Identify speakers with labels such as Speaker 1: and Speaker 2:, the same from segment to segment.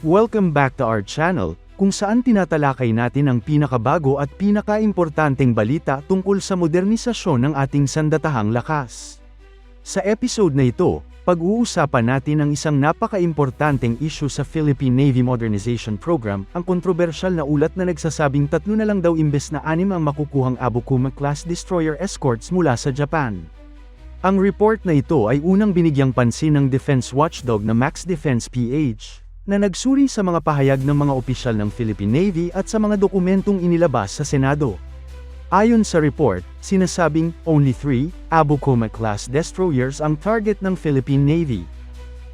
Speaker 1: Welcome back to our channel, kung saan tinatalakay natin ang pinakabago at pinakaimportanteng balita tungkol sa modernisasyon ng ating sandatahang lakas. Sa episode na ito, pag-uusapan natin ang isang napaka-importanteng issue sa Philippine Navy Modernization Program, ang kontrobersyal na ulat na nagsasabing tatlo na lang daw imbes na anim ang makukuhang Abukuma-class destroyer escorts mula sa Japan. Ang report na ito ay unang binigyang pansin ng defense watchdog na Max Defense PH, na nagsuri sa mga pahayag ng mga opisyal ng Philippine Navy at sa mga dokumentong inilabas sa Senado. Ayon sa report, sinasabing only three Abukuma-class destroyers ang target ng Philippine Navy.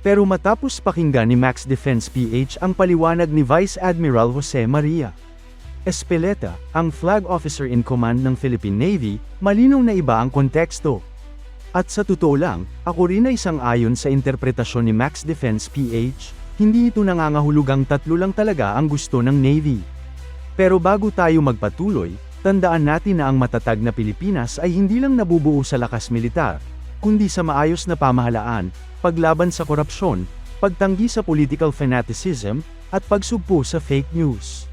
Speaker 1: Pero matapos pakinggan ni Max Defense PH ang paliwanag ni Vice Admiral Jose Maria Espeleta, ang flag officer in command ng Philippine Navy, malinaw na iba ang konteksto. At sa totoo lang, ako rin ay isang ayon sa interpretasyon ni Max Defense PH, hindi ito nangangahulugang tatlo lang talaga ang gusto ng Navy. Pero bago tayo magpatuloy, tandaan natin na ang matatag na Pilipinas ay hindi lang nabubuo sa lakas militar, kundi sa maayos na pamahalaan, paglaban sa korupsyon, pagtanggi sa political fanaticism, at pagsugpo sa fake news.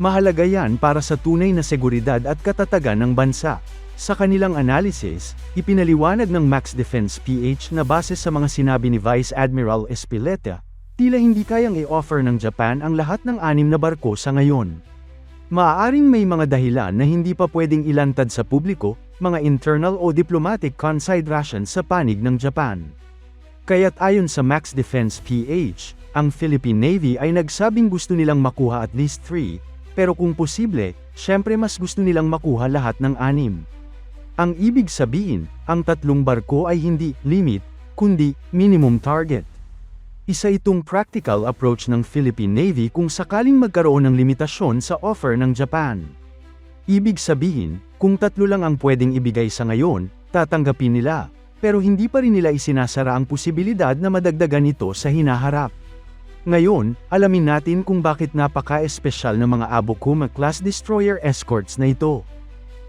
Speaker 1: Mahalaga yan para sa tunay na seguridad at katatagan ng bansa. Sa kanilang analysis, ipinaliwanag ng Max Defense PH na base sa mga sinabi ni Vice Admiral Espileta, tila hindi kayang i-offer ng Japan ang lahat ng anim na barko sa ngayon. Maaaring may mga dahilan na hindi pa pwedeng ilantad sa publiko, mga internal o diplomatic considerations sa panig ng Japan. Kaya't ayon sa Max Defense PH, ang Philippine Navy ay nagsabing gusto nilang makuha at least 3, pero kung posible, syempre mas gusto nilang makuha lahat ng anim. Ang ibig sabihin, ang tatlong barko ay hindi limit, kundi minimum target. Isa itong practical approach ng Philippine Navy kung sakaling magkaroon ng limitasyon sa offer ng Japan. Ibig sabihin, kung tatlo lang ang pwedeng ibigay sa ngayon, tatanggapin nila, pero hindi pa rin nila isinasara ang posibilidad na madagdagan ito sa hinaharap. Ngayon, alamin natin kung bakit napaka-espesyal ng mga Abukuma-class destroyer escorts na ito.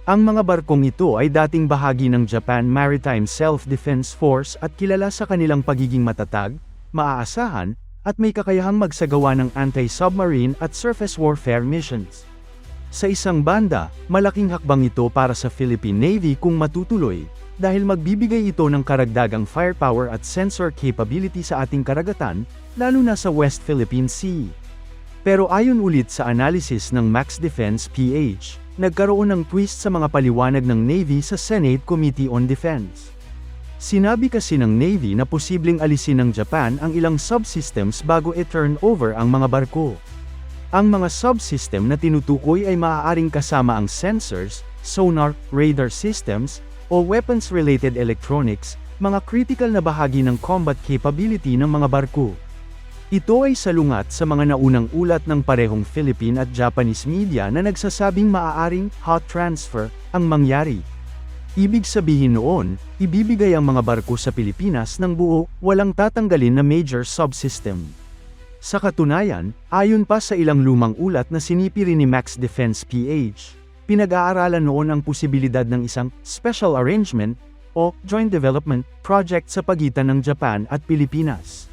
Speaker 1: Ang mga barkong ito ay dating bahagi ng Japan Maritime Self-Defense Force at kilala sa kanilang pagiging matatag, maaasahan, at may kakayahang magsagawa ng anti-submarine at surface warfare missions. Sa isang banda, malaking hakbang ito para sa Philippine Navy kung matutuloy, dahil magbibigay ito ng karagdagang firepower at sensor capability sa ating karagatan, lalo na sa West Philippine Sea. Pero ayon ulit sa analysis ng Max Defense PH, nagkaroon ng twist sa mga paliwanag ng Navy sa Senate Committee on Defense. Sinabi kasi ng Navy na posibleng alisin ng Japan ang ilang subsystems bago i-turn over ang mga barko. Ang mga subsystem na tinutukoy ay maaaring kasama ang sensors, sonar, radar systems, o weapons-related electronics, mga critical na bahagi ng combat capability ng mga barko. Ito ay salungat sa mga naunang ulat ng parehong Philippine at Japanese media na nagsasabing maaaring hot transfer ang mangyari. Ibig sabihin noon, ibibigay ang mga barko sa Pilipinas ng buo, walang tatanggalin na major subsystem. Sa katunayan, ayon pa sa ilang lumang ulat na sinipi rin ni Max Defense PH, pinag-aaralan noon ang posibilidad ng isang special arrangement o joint development project sa pagitan ng Japan at Pilipinas.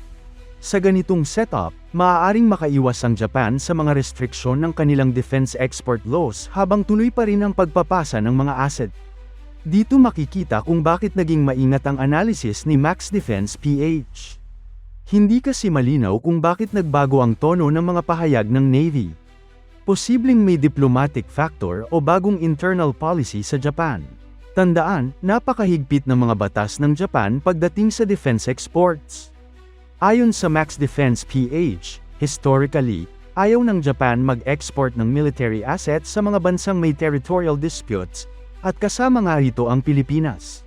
Speaker 1: Sa ganitong setup, maaaring makaiwas ang Japan sa mga restriksyon ng kanilang defense export laws habang tuloy pa rin ang pagpapasa ng mga asset. Dito makikita kung bakit naging maingat ang analysis ni Max Defense PH. Hindi kasi malinaw kung bakit nagbago ang tono ng mga pahayag ng Navy. Posibleng may diplomatic factor o bagong internal policy sa Japan. Tandaan, napakahigpit ng mga batas ng Japan pagdating sa defense exports. Ayon sa Max Defense PH, historically, ayaw ng Japan mag-export ng military assets sa mga bansang may territorial disputes, at kasama nga rito ang Pilipinas.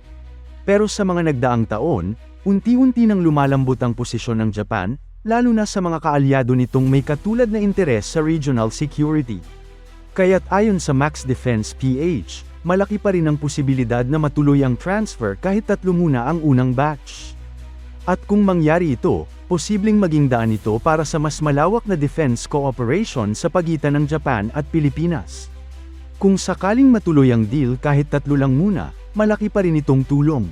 Speaker 1: Pero sa mga nagdaang taon, unti-unti nang lumalambot ang posisyon ng Japan, lalo na sa mga kaalyado nitong may katulad na interes sa regional security. Kaya't ayon sa Max Defense PH, malaki pa rin ang posibilidad na matuloy ang transfer kahit tatlo muna ang unang batch. At kung mangyari ito, posibleng maging daan ito para sa mas malawak na defense cooperation sa pagitan ng Japan at Pilipinas. Kung sakaling matuloy ang deal kahit tatlo lang muna, malaki pa rin itong tulong.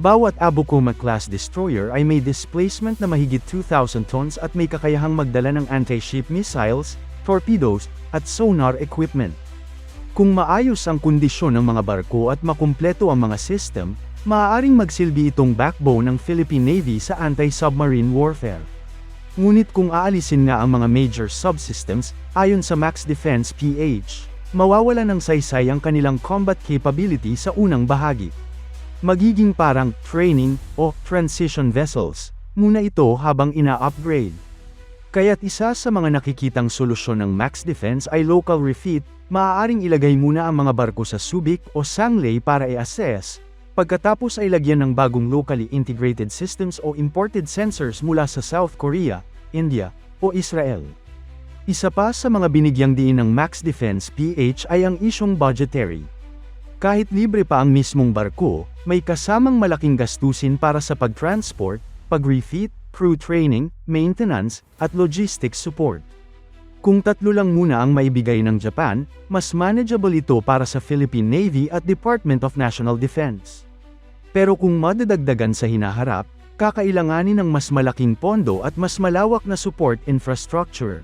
Speaker 1: Bawat Abukuma-class destroyer ay may displacement na mahigit 2,000 tons at may kakayahang magdala ng anti-ship missiles, torpedoes, at sonar equipment. Kung maayos ang kondisyon ng mga barko at makumpleto ang mga system, maaaring magsilbi itong backbone ng Philippine Navy sa anti-submarine warfare. Ngunit kung aalisin nga ang mga major subsystems, ayon sa Max Defense PH, mawawala ng saysay ang kanilang combat capability sa unang bahagi. Magiging parang training o transition vessels, muna ito habang ina-upgrade. Kaya't isa sa mga nakikitang solusyon ng Max Defense ay local refit, maaaring ilagay muna ang mga barko sa Subic o Sangley para i-assess, pagkatapos ay lagyan ng bagong locally integrated systems o imported sensors mula sa South Korea, India, o Israel. Isa pa sa mga binigyang diin ng Max Defense PH ay ang isyong budgetary. Kahit libre pa ang mismong barko, may kasamang malaking gastusin para sa pag-transport, pag-refit, crew training, maintenance, at logistics support. Kung tatlo lang muna ang maibigay ng Japan, mas manageable ito para sa Philippine Navy at Department of National Defense. Pero kung madadagdagan sa hinaharap, kakailanganin ng mas malaking pondo at mas malawak na support infrastructure.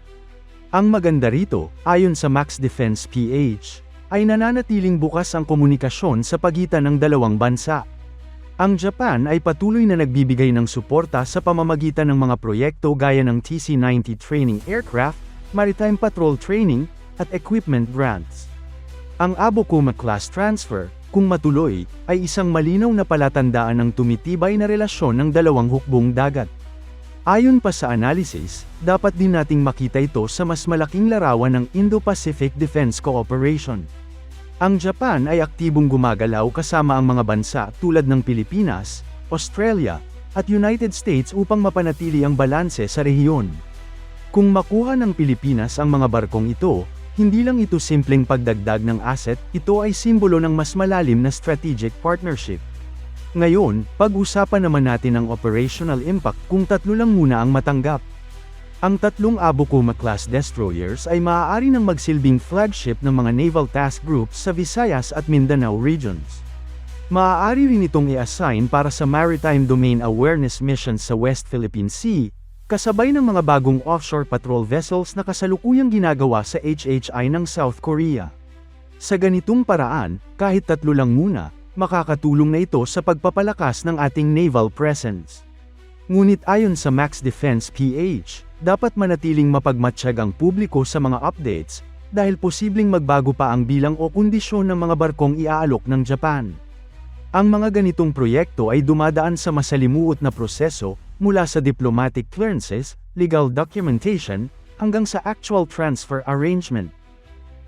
Speaker 1: Ang maganda rito, ayon sa Max Defense PH, ay nananatiling bukas ang komunikasyon sa pagitan ng dalawang bansa. Ang Japan ay patuloy na nagbibigay ng suporta sa pamamagitan ng mga proyekto gaya ng TC-90 training aircraft, maritime patrol training, at equipment grants. Ang Abukuma class transfer, kung matuloy, ay isang malinaw na palatandaan ng tumitibay na relasyon ng dalawang hukbong dagat. Ayon pa sa analysis, dapat din nating makita ito sa mas malaking larawan ng Indo-Pacific Defense Cooperation. Ang Japan ay aktibong gumagalaw kasama ang mga bansa tulad ng Pilipinas, Australia, at United States upang mapanatili ang balanse sa rehiyon. Kung makuha ng Pilipinas ang mga barkong ito, hindi lang ito simpleng pagdagdag ng asset, ito ay simbolo ng mas malalim na strategic partnership. Ngayon, pag-usapan naman natin ang operational impact kung tatlo lang muna ang matanggap. Ang tatlong Abukuma-class destroyers ay maaari nang magsilbing flagship ng mga naval task groups sa Visayas at Mindanao regions. Maaari rin itong i-assign para sa Maritime Domain Awareness missions sa West Philippine Sea, kasabay ng mga bagong offshore patrol vessels na kasalukuyang ginagawa sa HHI ng South Korea. Sa ganitong paraan, kahit tatlo lang muna, makakatulong na ito sa pagpapalakas ng ating naval presence. Ngunit ayon sa Max Defense PH, dapat manatiling mapagmatsyag ang publiko sa mga updates, dahil posibleng magbago pa ang bilang o kondisyon ng mga barkong iaalok ng Japan. Ang mga ganitong proyekto ay dumadaan sa masalimuot na proseso, mula sa diplomatic clearances, legal documentation, hanggang sa actual transfer arrangement.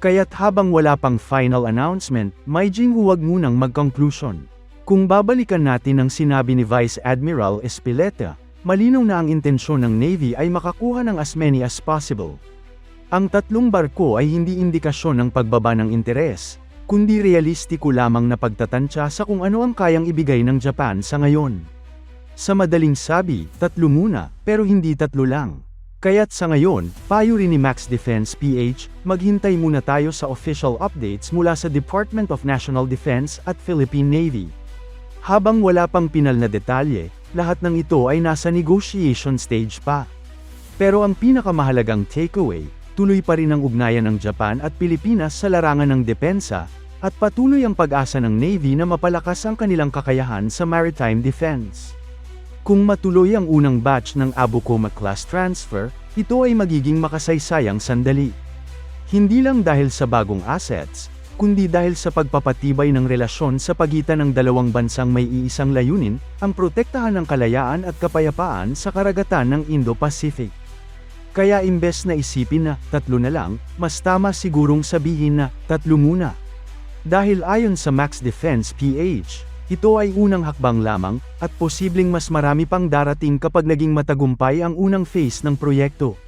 Speaker 1: Kaya't habang wala pang final announcement, may jing huwag munang mag-conclusion. Kung babalikan natin ang sinabi ni Vice Admiral Espileta, malinaw na ang intensyon ng Navy ay makakuha ng as many as possible. Ang tatlong barko ay hindi indikasyon ng pagbaba ng interes, kundi realistiko lamang na pagtatansya sa kung ano ang kayang ibigay ng Japan sa ngayon. Sa madaling sabi, tatlo muna, pero hindi tatlo lang. Kaya't sa ngayon, payo rin ni Max Defense PH, maghintay muna tayo sa official updates mula sa Department of National Defense at Philippine Navy. Habang wala pang pinal na detalye, lahat ng ito ay nasa negotiation stage pa. Pero ang pinakamahalagang takeaway, tuloy pa rin ang ugnayan ng Japan at Pilipinas sa larangan ng depensa, at patuloy ang pag-asa ng Navy na mapalakas ang kanilang kakayahan sa maritime defense. Kung matuloy ang unang batch ng Abukoma class transfer, ito ay magiging makasaysayang sandali. Hindi lang dahil sa bagong assets, kundi dahil sa pagpapatibay ng relasyon sa pagitan ng dalawang bansang may iisang layunin, ang protektahan ng kalayaan at kapayapaan sa karagatan ng Indo-Pacific. Kaya imbes na isipin na, tatlo na lang, mas tama sigurong sabihin na, tatlo muna. Dahil ayon sa Max Defense PH, ito ay unang hakbang lamang, at posibleng mas marami pang darating kapag naging matagumpay ang unang phase ng proyekto.